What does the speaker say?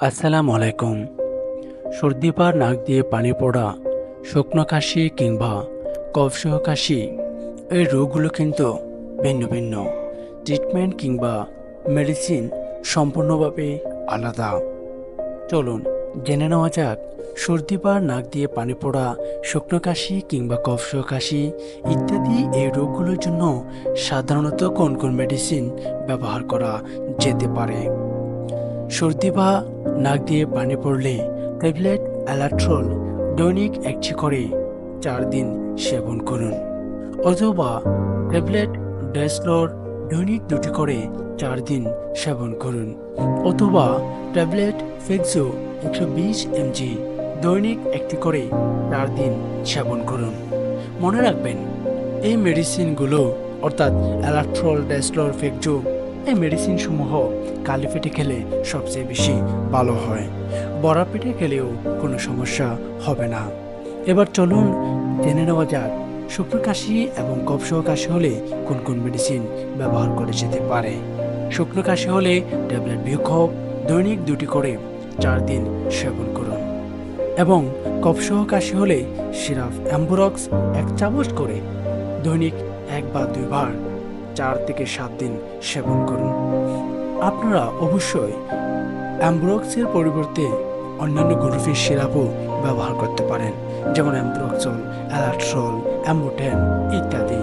আসসালামু আলাইকুম। সর্দি বা নাক দিয়ে পানি পড়া, শুকনো কাশি কিংবা কফসহ কাশি, এই রোগগুলো কিন্তু ভিন্ন ভিন্ন। ট্রিটমেন্ট কিংবা মেডিসিন সম্পূর্ণভাবে আলাদা। চলুন, জেনে নেওয়া যাক সর্দি বা নাক দিয়ে পানি পড়া, শুকনো কাশি কিংবা কফসহ কাশি ইত্যাদি এই রোগগুলোর জন্য সাধারণত কোন কোন মেডিসিন ব্যবহার করা যেতে পারে? সর্দি বা নাক দিয়ে পানি পড়লে ট্যাবলেট, অ্যালাট্রল, দৈনিক একটি করে চার দিন সেবন করুন। অথবা ট্যাবলেট ডেসলোর দৈনিক দুটি করে চার দিন সেবন করুন। অথবা ট্যাবলেট ফেক্সো একশো বিশ এমজি, দৈনিক একটি করে চার দিন সেবন করুন। মনে রাখবেন, এই মেডিসিনগুলো অর্থাৎ অ্যালাট্রল ডেসলোর ফেক্সো এই মেডিসিন সমূহ কালি পেটে খেলে সবচেয়ে বেশি ভালো হয়। বড়া পেটে খেলেও কোনো সমস্যা হবে না। এবার চলুন জেনে নেওয়া যাক শুকনো কাশি এবং কফসহ কাশি হলে কোন কোন মেডিসিন ব্যবহার করে যেতে পারে। শুকনো কাশি হলে ট্যাবলেট বিক্ষোভ দৈনিক দুটি করে চার দিন সেবন করুন। এবং কফসহ কাশি হলে সিরাপ অ্যাম্বুরক্স এক চামচ করে দৈনিক এক বা দুইবার চার থেকে সাত দিন সেবন করুন। আপনারা অবশ্যই অ্যাম্ব্রক্সের পরিবর্তে অন্যান্য গ্রুফের সিরাপও ব্যবহার করতে পারেন, যেমন অ্যাম্ব্রক্সল, অ্যালাট্রল, অ্যাম্বোটেন ইত্যাদি।